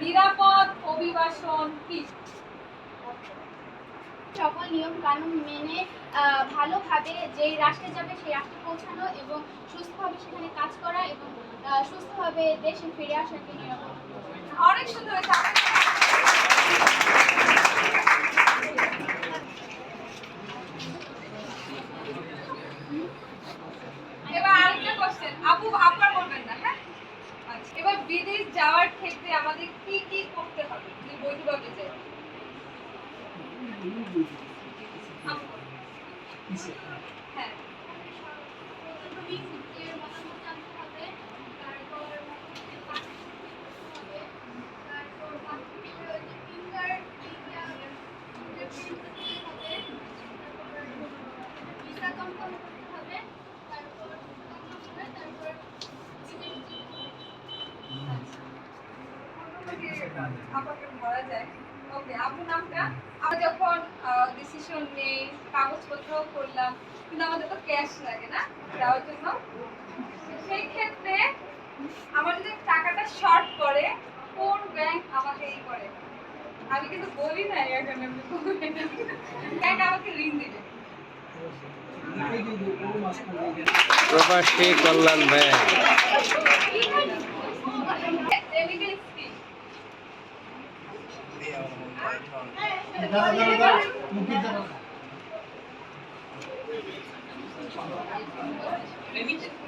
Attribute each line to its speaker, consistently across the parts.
Speaker 1: নিরাপদ অভিবাসন কি?
Speaker 2: সকল নিয়ম কানুন মেনে আহ, ভালোভাবে যেই রাষ্ট্রে যাবে সেই রাষ্ট্রে পৌঁছানো এবং সুস্থভাবে সেখানে কাজ করা এবং সুস্থভাবে দেশে ফিরে আসাকে নিরাপদ
Speaker 1: অনেক সুন্দর হয়েছে এবার আরেকটা কোশ্চেন আপু আপনার বলবেন না হ্যাঁ আচ্ছা এবার বিদেশ যাওয়ার ক্ষেত্রে আমাদের কি কি করতে হবে? যদি বৈধভাবে আপু, হ্যাঁ।
Speaker 2: এর মতামত জানতে হবে তারপর হবে তারপর পাসপোর্টে ওই যে ফিঙ্গার হবে তারপর ভিসা কনফার্ম করতে হবে তারপর তারপর
Speaker 1: যখন ডিসিশন নেই করলাম, কিন্তু আমাদের তো ক্যাশ লাগে না যাওয়ার জন্য। সেই ক্ষেত্রে টাকাটা শর্ট কোন ব্যাংক আমাকে করে? আমি কিন্তু বলি না আমি ব্যাংক আমাকে ঋণ দিবে।
Speaker 3: কল্যাণ ব্যাংক
Speaker 1: এভিডেন্স কি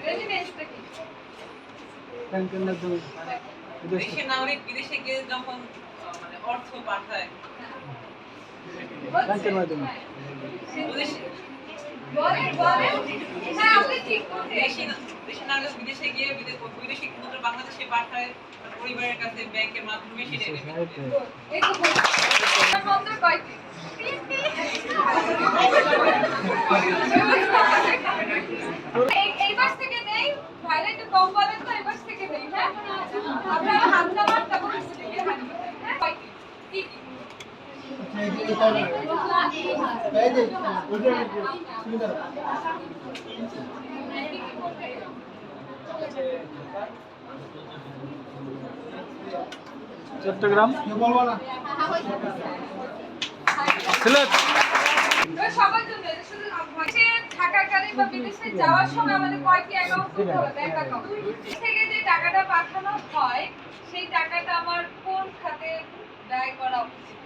Speaker 1: রেজিডেন্সটা কি
Speaker 4: দেশের নাগরিক বিদেশে গিয়ে যখন মানে অর্থ পাঠায়
Speaker 1: ব্যাংকের মাধ্যমে। বলেন বলেন। আপনি ঠিক বলছেন।
Speaker 4: দেশি বিদেশে গিয়ে বিদেশ বৈদেশিক মুদ্রা বাংলাদেশে পাঠায় পরিবারের কাছে ব্যাংকের মাধ্যমে সেটা
Speaker 1: এই তো বলছি। কয়টি এই- এই থেকে নেই ভাইরা একটু কম বলেন তো এই মাস থেকে নেই হ্যাঁ? আপনারা হাত নামান তারপর নিচে থেকে হাত হ্যাঁ? কয়টি কি? কি
Speaker 5: চট্টগ্রাম। সিলেট।
Speaker 1: সবার টাকাটা পাঠানো হয় সেই টাকাটা আমার কোন খাতে ব্যয় করা উচিত?